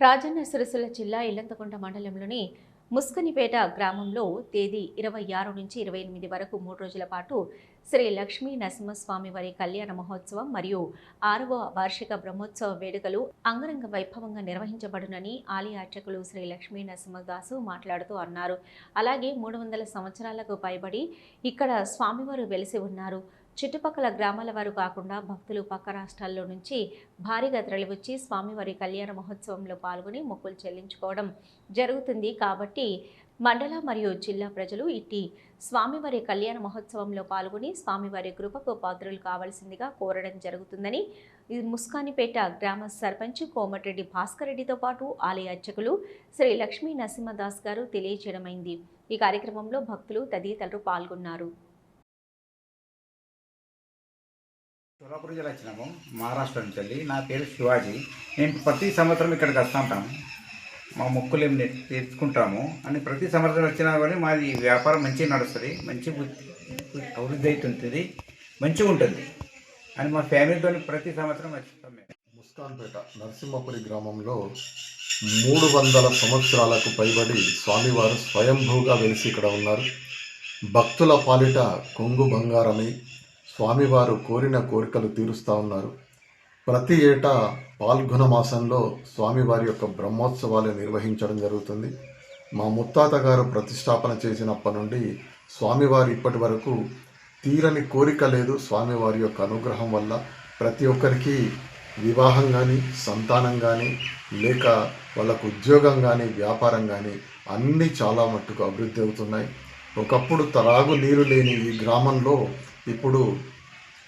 రాజన్న సిరిసిల్ల జిల్లా ఇల్లంతకుంట మండలంలోని ముస్కనిపేట గ్రామంలో తేదీ ఇరవై ఆరు నుంచి ఇరవై ఎనిమిది వరకు మూడు రోజుల పాటు శ్రీ లక్ష్మీ నరసింహస్వామి వారి కళ్యాణ మహోత్సవం మరియు ఆరవ వార్షిక బ్రహ్మోత్సవ వేడుకలు అంగరంగ వైభవంగా నిర్వహించబడునని ఆలయ అర్చకులు శ్రీ లక్ష్మీ నరసింహదాసు మాట్లాడుతూ అన్నారు. అలాగే మూడు వందల సంవత్సరాలకు పైబడి ఇక్కడ స్వామివారు వెలిసి ఉన్నారు. చుట్టుపక్కల గ్రామాల వారు కాకుండా భక్తులు పక్క రాష్ట్రాల్లో నుంచి భారీగా తరలివచ్చి స్వామివారి కళ్యాణ మహోత్సవంలో పాల్గొని మొక్కులు చెల్లించుకోవడం జరుగుతుంది. కాబట్టి మండల మరియు జిల్లా ప్రజలు ఇట్టి స్వామివారి కళ్యాణ మహోత్సవంలో పాల్గొని స్వామివారి కృపకు పాత్రులు కావాల్సిందిగా కోరడం జరుగుతుందని ముస్కానిపేట గ్రామ సర్పంచ్ కోమటిరెడ్డి భాస్కర్ రెడ్డితో పాటు ఆలయ అర్చకులు శ్రీ లక్ష్మీ నరసింహదాస్ గారు తెలియజేయడమైంది. ఈ కార్యక్రమంలో భక్తులు తదితరులు పాల్గొన్నారు. సోలాపూర్ జిల్లా వచ్చినాము మహారాష్ట్ర నుంచి వెళ్ళి. నా పేరు శివాజీ. నేను ప్రతి సంవత్సరం ఇక్కడికి వస్తుంటాము మా మొక్కులు ఏం తెచ్చుకుంటాము. అని ప్రతి సంవత్సరం వచ్చినా కానీ మాది వ్యాపారం మంచిగా నడుస్తుంది. మంచి బుద్ధి అభివృద్ధి అవుతుంటుంది. మంచిగా ఉంటుంది. అని మా ఫ్యామిలీతో ప్రతి సంవత్సరం వచ్చిస్తాం మేము. ముస్కాన్పేట నరసింహపురి గ్రామంలో మూడు వందల సంవత్సరాలకు పైబడి స్వామివారు స్వయంభూగా వెలిసి ఇక్కడ ఉన్నారు. భక్తుల పాలిట కొంగు బంగారమై స్వామివారు కోరిన కోరికలు తీరుస్తూ ఉన్నారు. ప్రతి ఏటా పాల్గొన మాసంలో స్వామివారి యొక్క బ్రహ్మోత్సవాలు నిర్వహించడం జరుగుతుంది. మా ముత్తాత గారు ప్రతిష్టాపన చేసినప్పటి నుండి స్వామివారు ఇప్పటి వరకు తీరని కోరిక లేదు స్వామివారి యొక్క అనుగ్రహం వల్ల. ప్రతి ఒక్కరికి వివాహం కానీ సంతానం కానీ లేక వాళ్ళకు ఉద్యోగం కానీ వ్యాపారం కానీ అన్నీ చాలా మట్టుకు అభివృద్ధి అవుతున్నాయి. ఒకప్పుడు తరాగు నీరు లేని ఈ గ్రామంలో ఇప్పుడు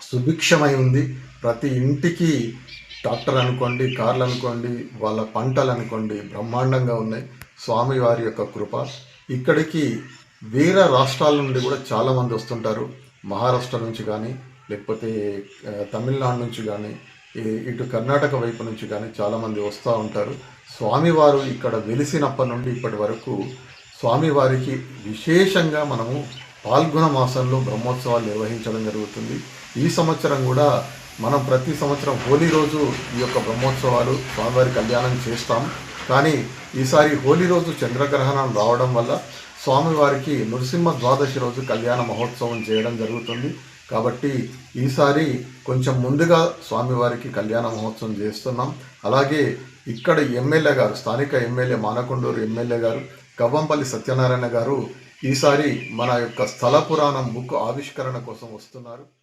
సుభిక్షమై ఉంది. ప్రతి ఇంటికి ట్రాక్టర్ అనుకోండి కార్లు అనుకోండి వాళ్ళ పంటలు అనుకోండి బ్రహ్మాండంగా ఉన్నాయి. స్వామివారి యొక్క కృప. ఇక్కడికి వేరే రాష్ట్రాల నుండి కూడా చాలామంది వస్తుంటారు. మహారాష్ట్ర నుంచి కానీ లేకపోతే తమిళనాడు నుంచి కానీ ఇటు కర్ణాటక వైపు నుంచి కానీ చాలామంది వస్తూ ఉంటారు. స్వామివారు ఇక్కడ వెలిసినప్పటి నుండి ఇప్పటి వరకు స్వామివారికి విశేషంగా మనము పాల్గొన మాసంలో బ్రహ్మోత్సవాలు నిర్వహించడం జరుగుతుంది. ఈ సంవత్సరం కూడా మనం ప్రతి సంవత్సరం హోలీ రోజు ఈ యొక్క బ్రహ్మోత్సవాలు స్వామివారి కళ్యాణం చేస్తాం. కానీ ఈసారి హోలీ రోజు చంద్రగ్రహణం రావడం వల్ల స్వామివారికి నృసింహ ద్వాదశి రోజు కళ్యాణ మహోత్సవం చేయడం జరుగుతుంది. కాబట్టి ఈసారి కొంచెం ముందుగా స్వామివారికి కళ్యాణ మహోత్సవం చేస్తున్నాం. అలాగే ఇక్కడ ఎమ్మెల్యే గారు స్థానిక ఎమ్మెల్యే మానకొండూరు ఎమ్మెల్యే గారు గవ్వంపల్లి సత్యనారాయణ గారు ఈసారి మన యొక్క స్థల పురాణం బుక్ ఆవిష్కరణ కోసం వస్తున్నారు.